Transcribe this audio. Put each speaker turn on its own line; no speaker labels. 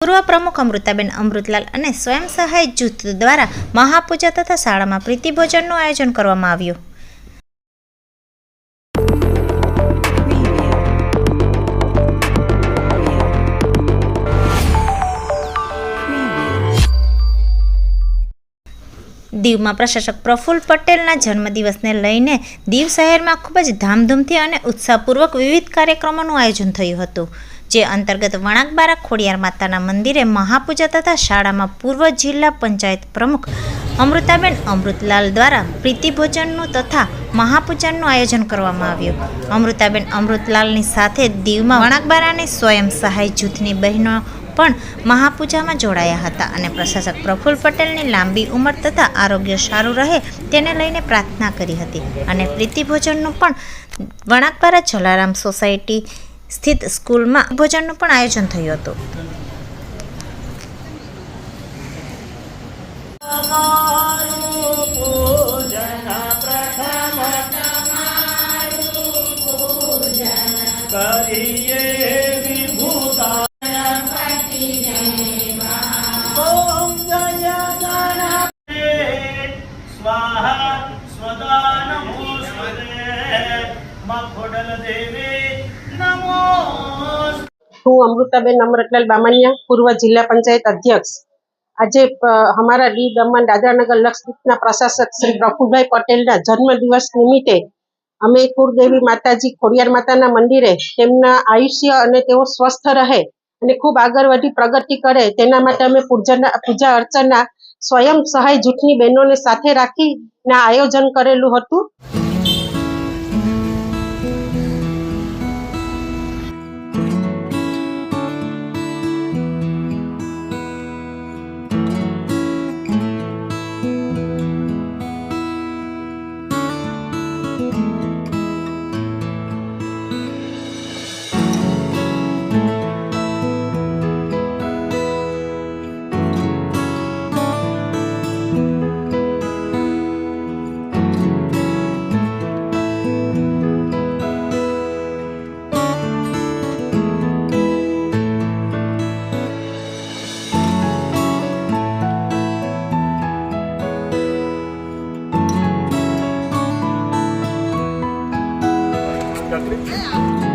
પૂર્વ પ્રમુખ અમૃતાબેન અમૃતલાલ અને સ્વયં સહાય જૂથ દ્વારા મહાપૂજા તથા શાળામાં પ્રીતિભોજનનું આયોજન કરવામાં આવ્યું. દીવમાં પ્રશાસક પ્રફુલ્લ પટેલના જન્મદિવસને લઈને દીવ શહેરમાં ખૂબ જ ધામધૂમથી અને ઉત્સાહપૂર્વક વિવિધ કાર્યક્રમોનું આયોજન થયું હતું, જે અંતર્ગત વણાકબારા ખોડિયાર માતાના મંદિરે મહાપૂજા તથા શાળામાં પૂર્વ જિલ્લા પંચાયત પ્રમુખ અમૃતાબેન અમૃતલાલ દ્વારા પ્રીતિભોજનનું તથા મહાપૂજનનું આયોજન કરવામાં આવ્યું. અમૃતાબેન અમૃતલાલની સાથે દીવમાં વણાકબારાની સ્વયં સહાય જૂથની બહેનો પણ મહાપૂજામાં જોડાયા હતા અને પ્રશાસક પ્રફુલ્લ પટેલની લાંબી ઉંમર તથા આરોગ્ય સારું રહે તેને લઈને પ્રાર્થના કરી હતી અને પ્રીતિભોજનનું પણ વણાકબારા જલારામ સોસાયટી સ્થિત સ્કૂલમાં ભોજનનું પણ આયોજન થયું હતું.
હું અમૃતાબેન અમરતલાલ બામણિયા, પૂર્વ જિલ્લા પંચાયત અધ્યક્ષ. આજે અમારા ડી દમણ દાદરાનગર લક્ષદ્વીપના પ્રશાસક શ્રી પ્રફુલભાઈ પટેલના જન્મદિવસ નિમિત્તે અમે કુળદેવી માતાજી ખોડિયાર માતાના મંદિરે તેમના આયુષ્ય અને તેઓ સ્વસ્થ રહે અને ખૂબ આગળ વધી પ્રગતિ કરે તેના માટે અમે પૂજાના, પૂજા અર્ચના સ્વયં સહાય જૂથની બહેનોને સાથે રાખીને આયોજન કરેલું હતું. Yeah.